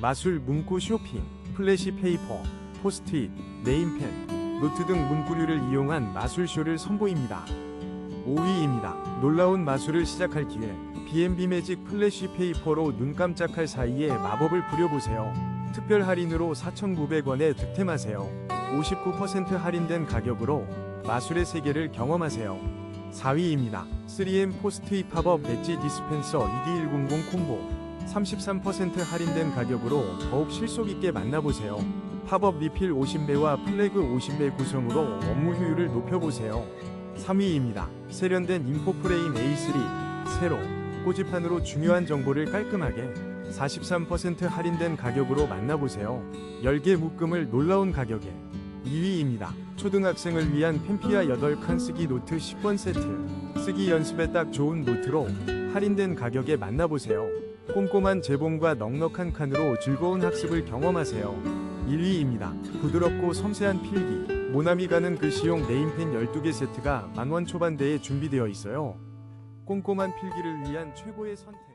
마술 문구 쇼핑, 플래시 페이퍼, 포스트잇, 네임펜, 노트 등 문구류를 이용한 마술쇼를 선보입니다. 5위입니다. 놀라운 마술을 시작할 기회. B&B 매직 플래시 페이퍼로 눈 깜짝할 사이에 마법을 부려보세요. 특별 할인으로 4,900원에 득템하세요. 59% 할인된 가격으로 마술의 세계를 경험하세요. 4위입니다. 3M 포스트잇 팝업 배지 디스펜서 ED100 콤보 33% 할인된 가격으로 더욱 실속 있게 만나보세요. 팝업 리필 50매와 플래그 50매 구성으로 업무 효율을 높여보세요. 3위입니다. 세련된 인포프레임 A3 세로 꼬집판으로 중요한 정보를 깔끔하게 43% 할인된 가격으로 만나보세요. 10개 묶음을 놀라운 가격에 2위입니다. 초등학생을 위한 펜피아 8칸 쓰기 노트 10번 세트 쓰기 연습에 딱 좋은 노트로 할인된 가격에 만나보세요. 꼼꼼한 재봉과 넉넉한 칸으로 즐거운 학습을 경험하세요. 1위입니다. 부드럽고 섬세한 필기 모나미 가는 글씨용 네임펜 12개 세트가 만원 초반대에 준비되어 있어요. 꼼꼼한 필기를 위한 최고의 선택